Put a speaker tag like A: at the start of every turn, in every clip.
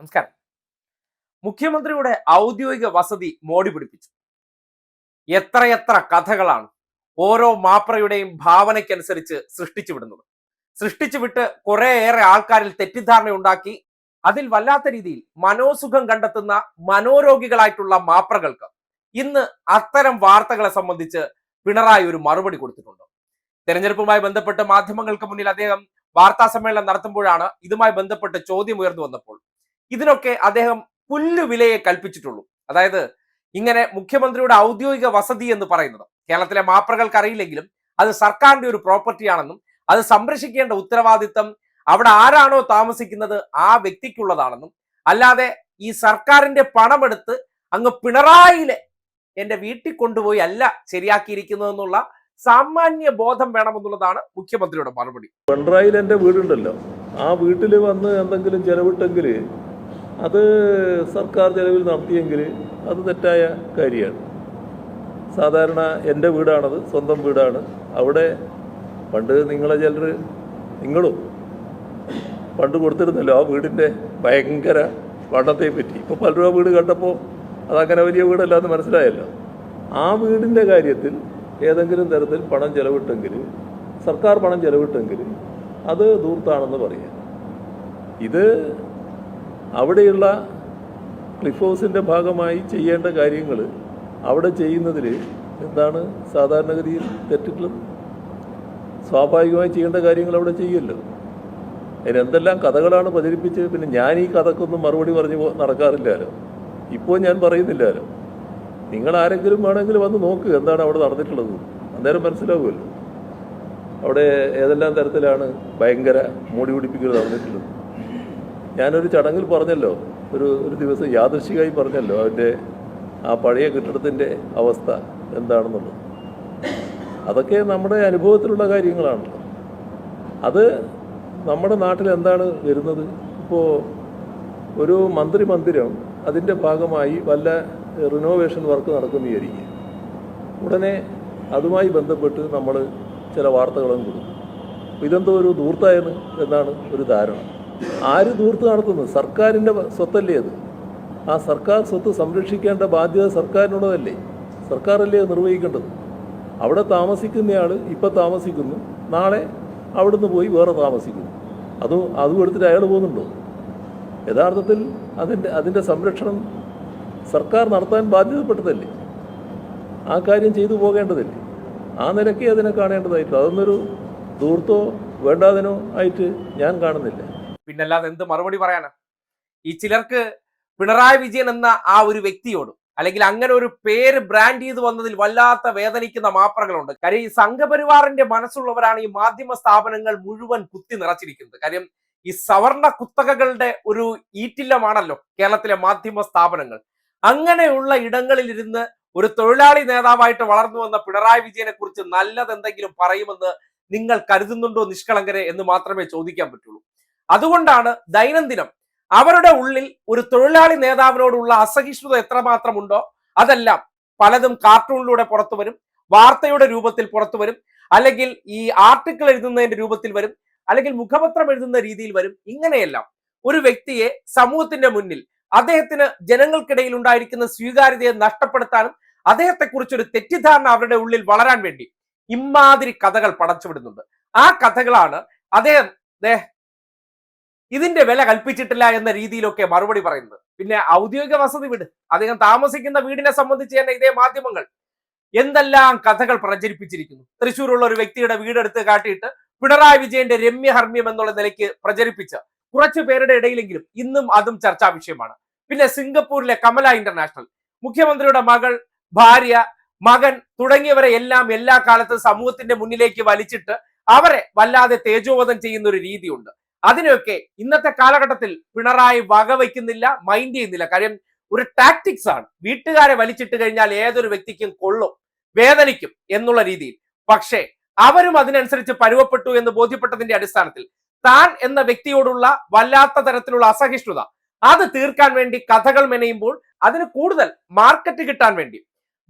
A: നമസ്കാരം. മുഖ്യമന്ത്രിയുടെ ഔദ്യോഗിക വസതി മോടി പിടിപ്പിച്ചു. എത്രയെത്ര കഥകളാണ് ഓരോ മാപ്രയുടെയും ഭാവനയ്ക്കനുസരിച്ച് സൃഷ്ടിച്ചു വിടുന്നത്. സൃഷ്ടിച്ചു വിട്ട് കുറേയേറെ ആൾക്കാരിൽ തെറ്റിദ്ധാരണ ഉണ്ടാക്കി അതിൽ വല്ലാത്ത രീതിയിൽ മനോസുഖം കണ്ടെത്തുന്ന മനോരോഗികളായിട്ടുള്ള മാപ്രകൾക്ക് ഇന്ന് അത്തരം വാർത്തകളെ സംബന്ധിച്ച് പിണറായി ഒരു മറുപടി കൊടുത്തിട്ടുണ്ട്. തെരഞ്ഞെടുപ്പുമായി ബന്ധപ്പെട്ട് മാധ്യമങ്ങൾക്ക് മുന്നിൽ അദ്ദേഹം വാർത്താ സമ്മേളനം നടത്തുമ്പോഴാണ് ഇതുമായി ബന്ധപ്പെട്ട് ചോദ്യം ഉയർന്നു വന്നപ്പോൾ ഇതിനൊക്കെ അദ്ദേഹം പുല്ലുവിലയെ കൽപ്പിച്ചിട്ടുള്ളൂ. അതായത് ഇങ്ങനെ മുഖ്യമന്ത്രിയുടെ ഔദ്യോഗിക വസതി എന്ന് പറയുന്നത്. കേരളത്തിലെ മാപ്രകൾക്ക് അറിയില്ലെങ്കിലും അത് സർക്കാരിന്റെ ഒരു പ്രോപ്പർട്ടിയാണെന്നും അത് സംരക്ഷിക്കേണ്ട ഉത്തരവാദിത്തം അവിടെ ആരാണോ താമസിക്കുന്നത് ആ വ്യക്തിക്കുള്ളതാണെന്നും അല്ലാതെ ഈ സർക്കാരിന്റെ പണമെടുത്ത് അങ്ങ് പിണറായിലെ എന്റെ വീട്ടിൽ കൊണ്ടുപോയി അല്ല ശരിയാക്കിയിരിക്കുന്നതെന്നുള്ള സാമാന്യ ബോധം വേണമെന്നുള്ളതാണ് മുഖ്യമന്ത്രിയുടെ മറുപടി.
B: പിണറായിൽ എന്റെ വീടുണ്ടല്ലോ. ആ വീട്ടിൽ വന്ന് എന്തെങ്കിലും ചെലവിട്ടെങ്കിൽ അത് സർക്കാർ ചെലവിൽ നടത്തിയെങ്കിൽ അത് തെറ്റായ കാര്യമാണ്. സാധാരണ എന്റെ വീടാണത് സ്വന്തം വീടാണ്. അവിടെ പണ്ട് നിങ്ങളെ ചിലർ നിങ്ങളും പണ്ട് കൊടുത്തിരുന്നല്ലോ ആ വീടിന്റെ ഭയങ്കര വണ്ണത്തെ പറ്റി. ഇപ്പോൾ പലരും ആ വീട് കണ്ടപ്പോൾ അതങ്ങനെ വലിയ വീടല്ല എന്ന് മനസ്സിലായല്ലോ. ആ വീടിന്റെ കാര്യത്തിൽ ഏതെങ്കിലും തരത്തിൽ പണം ചെലവിട്ടെങ്കിൽ സർക്കാർ പണം ചെലവിട്ടെങ്കിൽ അത് ദൂർത്താണെന്ന് പറയാം. ഇത് അവിടെയുള്ള ക്ലിഫ് ഹൗസിന്റെ ഭാഗമായി ചെയ്യേണ്ട കാര്യങ്ങൾ അവിടെ ചെയ്യുന്നതിൽ എന്താണ് സാധാരണഗതിയിൽ തെറ്റുകളും? സ്വാഭാവികമായി ചെയ്യേണ്ട കാര്യങ്ങൾ അവിടെ ചെയ്യുമല്ലോ അതിനെന്തെല്ലാം കഥകളാണ് പ്രചരിപ്പിച്ച് പിന്നെ ഞാൻ ഈ കഥക്കൊന്നും മറുപടി പറഞ്ഞ് നടക്കാറില്ലല്ലോ ഇപ്പോൾ ഞാൻ പറയുന്നില്ലല്ലോ നിങ്ങൾ ആരെങ്കിലും വേണമെങ്കിൽ വന്ന് നോക്ക് എന്താണ് അവിടെ നടന്നിട്ടുള്ളത്. അന്നേരം മനസ്സിലാവുമല്ലോ. അവിടെ ഏതെല്ലാം തരത്തിലാണ് ഭയങ്കര മൂടി പിടിപ്പിക്കൽ നടന്നിട്ടുള്ളത്. ഞാനൊരു ചടങ്ങിൽ പറഞ്ഞല്ലോ. ഒരു ഒരു ദിവസം യാദൃശികമായി പറഞ്ഞല്ലോ അവന്റെ ആ പഴയ കെട്ടിടത്തിന്റെ അവസ്ഥ എന്താണെന്നുള്ളത്. അതൊക്കെ നമ്മുടെ അനുഭവത്തിലുള്ള കാര്യങ്ങളാണല്ലോ അത് നമ്മുടെ നാട്ടിൽ എന്താണ് വരുന്നത്? ഇപ്പോൾ ഒരു മന്ത്രി മന്ദിരം അതിന്റെ ഭാഗമായി വല്ല റിനോവേഷൻ വർക്ക് നടക്കുന്ന വിചാരിക്കുക ഉടനെ അതുമായി ബന്ധപ്പെട്ട് നമ്മൾ ചില വാർത്തകളും കൊടുക്കും. ഇതെന്തോ ഒരു ദൂർത്തായെന്ന് എന്നാണ് ഒരു ധാരണ. ആര് ദൂർത്ത് നടത്തുന്നത് സർക്കാരിന്റെ സ്വത്തല്ലേ അത്? ആ സർക്കാർ സ്വത്ത് സംരക്ഷിക്കേണ്ട ബാധ്യത സർക്കാരിനുള്ളതല്ലേ? സർക്കാരല്ലേ നിർവഹിക്കേണ്ടത്? അവിടെ താമസിക്കുന്നയാൾ ഇപ്പം താമസിക്കുന്നു. നാളെ അവിടുന്ന് പോയി വേറെ താമസിക്കുന്നു. അതും അതും എടുത്തിട്ട് അയാൾ പോകുന്നുണ്ടോ? യഥാർത്ഥത്തിൽ അതിന്റെ അതിന്റെ സംരക്ഷണം സർക്കാർ നടത്താൻ ബാധ്യതപ്പെട്ടതല്ലേ? ആ കാര്യം ചെയ്തു പോകേണ്ടതല്ലേ? ആ നിലയ്ക്ക് അതിനെ കാണേണ്ടതായിട്ടുള്ളൂ അതൊന്നൊരു ദൂർത്തോ വേണ്ടാതിനോ ആയിട്ട് ഞാൻ കാണുന്നില്ല.
A: പിന്നല്ലാതെ എന്ത് മറുപടി പറയാനാ? ഈ ചിലർക്ക് പിണറായി വിജയൻ എന്ന ആ ഒരു വ്യക്തിയോട് അല്ലെങ്കിൽ അങ്ങനെ ഒരു പേര് ബ്രാൻഡ് ചെയ്ത് വന്നതിൽ വല്ലാത്ത വേദനിക്കുന്ന മാപ്രകളുണ്ട്. കാര്യം ഈ സംഘപരിവാറിന്റെ മനസ്സുള്ളവരാണ് ഈ മാധ്യമ സ്ഥാപനങ്ങൾ മുഴുവൻ കുത്തി നിറച്ചിരിക്കുന്നത്. കാര്യം ഈ സവർണ കുത്തകകളുടെ ഒരു ഈറ്റില്ലമാണല്ലോ കേരളത്തിലെ മാധ്യമ സ്ഥാപനങ്ങൾ. അങ്ങനെയുള്ള ഇടങ്ങളിൽ ഇരുന്ന് ഒരു തൊഴിലാളി നേതാവായിട്ട് വളർന്നു വന്ന പിണറായി വിജയനെ കുറിച്ച് നല്ലതെന്തെങ്കിലും പറയുമെന്ന് നിങ്ങൾ കരുതുന്നുണ്ടോ നിഷ്കളങ്കരെ എന്ന് മാത്രമേ ചോദിക്കാൻ പറ്റുള്ളൂ. അതുകൊണ്ടാണ് ദൈനംദിനം അവരുടെ ഉള്ളിൽ ഒരു തൊഴിലാളി നേതാവിനോടുള്ള അസഹിഷ്ണുത എത്രമാത്രമുണ്ടോ അതെല്ലാം പലതും കാർട്ടൂണിലൂടെ പുറത്തു വരും വാർത്തയുടെ രൂപത്തിൽ പുറത്തു വരും അല്ലെങ്കിൽ ഈ ആർട്ടിക്കിൾ എഴുതുന്നതിന്റെ രൂപത്തിൽ വരും അല്ലെങ്കിൽ മുഖപത്രം എഴുതുന്ന രീതിയിൽ വരും ഇങ്ങനെയെല്ലാം. ഒരു വ്യക്തിയെ സമൂഹത്തിന്റെ മുന്നിൽ അദ്ദേഹത്തിന് ജനങ്ങൾക്കിടയിൽ ഉണ്ടായിരിക്കുന്ന സ്വീകാര്യതയെ നഷ്ടപ്പെടുത്താനും അദ്ദേഹത്തെക്കുറിച്ച് ഒരു തെറ്റിദ്ധാരണ അവരുടെ ഉള്ളിൽ വളരാൻ വേണ്ടി ഇമാതിരി കഥകൾ പടച്ചുവിടുന്നുണ്ട് ആ കഥകളാണ് അദ്ദേഹം ഇതിന്റെ വില കൽപ്പിച്ചിട്ടില്ല എന്ന രീതിയിലൊക്കെ മറുപടി പറയുന്നത്. പിന്നെ ഔദ്യോഗിക വസതി വീട്. അദ്ദേഹം താമസിക്കുന്ന വീടിനെ സംബന്ധിച്ച് തന്നെ ഇതേ മാധ്യമങ്ങൾ എന്തെല്ലാം കഥകൾ പ്രചരിപ്പിച്ചിരിക്കുന്നു. തൃശ്ശൂരുള്ള ഒരു വ്യക്തിയുടെ വീടെടുത്ത് കാട്ടിയിട്ട് പിണറായി വിജയന്റെ രമ്യഹർമ്മ്യം എന്നുള്ള നിലയ്ക്ക് പ്രചരിപ്പിച്ച കുറച്ചു പേരുടെ ഇടയിലെങ്കിലും ഇന്നും അതും ചർച്ചാ വിഷയമാണ്. പിന്നെ സിംഗപ്പൂരിലെ കമല ഇന്റർനാഷണൽ മുഖ്യമന്ത്രിയുടെ മകൾ ഭാര്യ മകൻ തുടങ്ങിയവരെ എല്ലാം എല്ലാ കാലത്തും സമൂഹത്തിന്റെ മുന്നിലേക്ക് വലിച്ചിട്ട് അവരെ വല്ലാതെ തേജോവധം ചെയ്യുന്ന ഒരു രീതിയുണ്ട്. അതിനൊക്കെ ഇന്നത്തെ കാലഘട്ടത്തിൽ പിണറായി വകവയ്ക്കുന്നില്ല മൈൻഡ് ചെയ്യുന്നില്ല. കാര്യം ഒരു ടാക്ടിക്സ് ആണ്. വീട്ടുകാരെ വലിച്ചിട്ട് കഴിഞ്ഞാൽ ഏതൊരു വ്യക്തിക്കും കൊള്ളും വേദനിക്കും എന്നുള്ള രീതിയിൽ. പക്ഷേ അവരും അതിനനുസരിച്ച് പരുവപ്പെട്ടു എന്ന് ബോധ്യപ്പെട്ടതിന്റെ അടിസ്ഥാനത്തിൽ താൻ എന്ന വ്യക്തിയോടുള്ള വല്ലാത്ത തരത്തിലുള്ള അസഹിഷ്ണുത അത് തീർക്കാൻ വേണ്ടി കഥകൾ മെനയുമ്പോൾ അതിന് കൂടുതൽ മാർക്കറ്റ് കിട്ടാൻ വേണ്ടി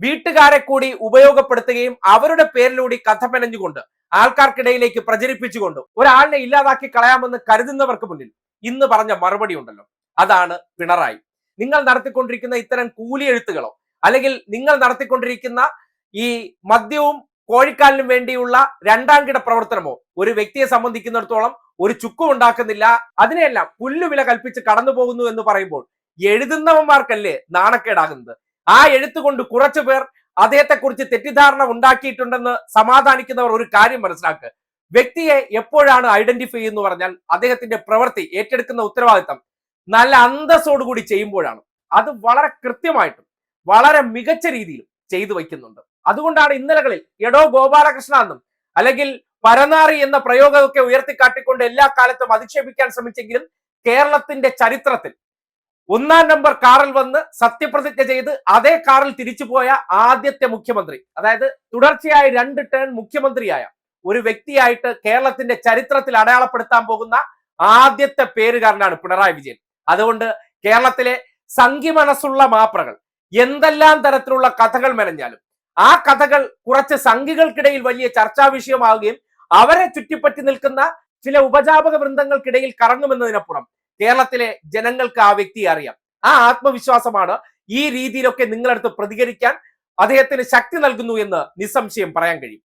A: വീട്ടുകാരെ കൂടി ഉപയോഗപ്പെടുത്തുകയും അവരുടെ പേരിലൂടെ കഥ മെനഞ്ഞുകൊണ്ട് ആൾക്കാർക്കിടയിലേക്ക് പ്രചരിപ്പിച്ചുകൊണ്ട് ഒരാളിനെ ഇല്ലാതാക്കി കളയാമെന്ന് കരുതുന്നവർക്ക് മുന്നിൽ ഇന്ന് പറഞ്ഞ മറുപടി ഉണ്ടല്ലോ. അതാണ് പിണറായി. നിങ്ങൾ നടത്തിക്കൊണ്ടിരിക്കുന്ന ഇത്തരം കൂലി എഴുത്തുകളോ അല്ലെങ്കിൽ നിങ്ങൾ നടത്തിക്കൊണ്ടിരിക്കുന്ന ഈ മദ്യവും കോഴിക്കാലിനും വേണ്ടിയുള്ള രണ്ടാം കിട പ്രവർത്തനമോ ഒരു വ്യക്തിയെ സംബന്ധിക്കുന്നിടത്തോളം ഒരു ചുക്കും ഉണ്ടാക്കുന്നില്ല. അതിനെയെല്ലാം പുല്ലുവില കൽപ്പിച്ച് കടന്നു പോകുന്നു എന്ന് പറയുമ്പോൾ എഴുതുന്നവന്മാർക്കല്ലേ നാണക്കേടാകുന്നത്? ആ എഴുത്തുകൊണ്ട് കുറച്ചു പേർ അദ്ദേഹത്തെക്കുറിച്ച് തെറ്റിദ്ധാരണ ഉണ്ടാക്കിയിട്ടുണ്ടെന്ന് സമാധാനിക്കുന്നവർ ഒരു കാര്യം മനസ്സിലാക്കുക വ്യക്തിയെ എപ്പോഴാണ് ഐഡന്റിഫൈ എന്ന് പറഞ്ഞാൽ അദ്ദേഹത്തിന്റെ പ്രവൃത്തി ഏറ്റെടുക്കുന്ന ഉത്തരവാദിത്തം നല്ല അന്തസ്സോടുകൂടി ചെയ്യുമ്പോഴാണ്. അത് വളരെ കൃത്യമായിട്ടും വളരെ മികച്ച രീതിയിലും ചെയ്തു വയ്ക്കുന്നുണ്ട്. അതുകൊണ്ടാണ് ഇന്നലകളിൽ എടോ ഗോപാലകൃഷ്ണ എന്നും അല്ലെങ്കിൽ പരനാറി എന്ന പ്രയോഗമൊക്കെ ഉയർത്തിക്കാട്ടിക്കൊണ്ട് എല്ലാ കാലത്തും അധിക്ഷേപിക്കാൻ ശ്രമിച്ചെങ്കിലും കേരളത്തിന്റെ ചരിത്രത്തിൽ ഒന്നാം നമ്പർ കാറിൽ വന്ന് സത്യപ്രതിജ്ഞ ചെയ്ത് അതേ കാറിൽ തിരിച്ചു പോയ ആദ്യത്തെ മുഖ്യമന്ത്രി. അതായത് തുടർച്ചയായ രണ്ട് ടേൺ മുഖ്യമന്ത്രിയായ ഒരു വ്യക്തിയായിട്ട് കേരളത്തിന്റെ ചരിത്രത്തിൽ അടയാളപ്പെടുത്താൻ പോകുന്ന ആദ്യത്തെ പേരുകാരനാണ് പിണറായി വിജയൻ. അതുകൊണ്ട് കേരളത്തിലെ സംഘി മനസ്സുള്ള മാപ്രകൾ എന്തെല്ലാം തരത്തിലുള്ള കഥകൾ മെനഞ്ഞാലും ആ കഥകൾ കുറച്ച് സംഘികൾക്കിടയിൽ വലിയ ചർച്ചാ വിഷയമാവുകയും അവരെ ചുറ്റിപ്പറ്റി നിൽക്കുന്ന ചില ഉപജാപക വൃന്ദങ്ങൾക്കിടയിൽ കറങ്ങുമെന്നതിനപ്പുറം കേരളത്തിലെ ജനങ്ങൾക്ക് ആ വ്യക്തിയെ അറിയാം. ആ ആത്മവിശ്വാസമാണ് ഈ രീതിയിലൊക്കെ നിങ്ങളടുത്ത് പ്രതികരിക്കാൻ അദ്ദേഹത്തിന് ശക്തി നൽകുന്നു എന്ന് നിസ്സംശയം പറയാൻ കഴിയും.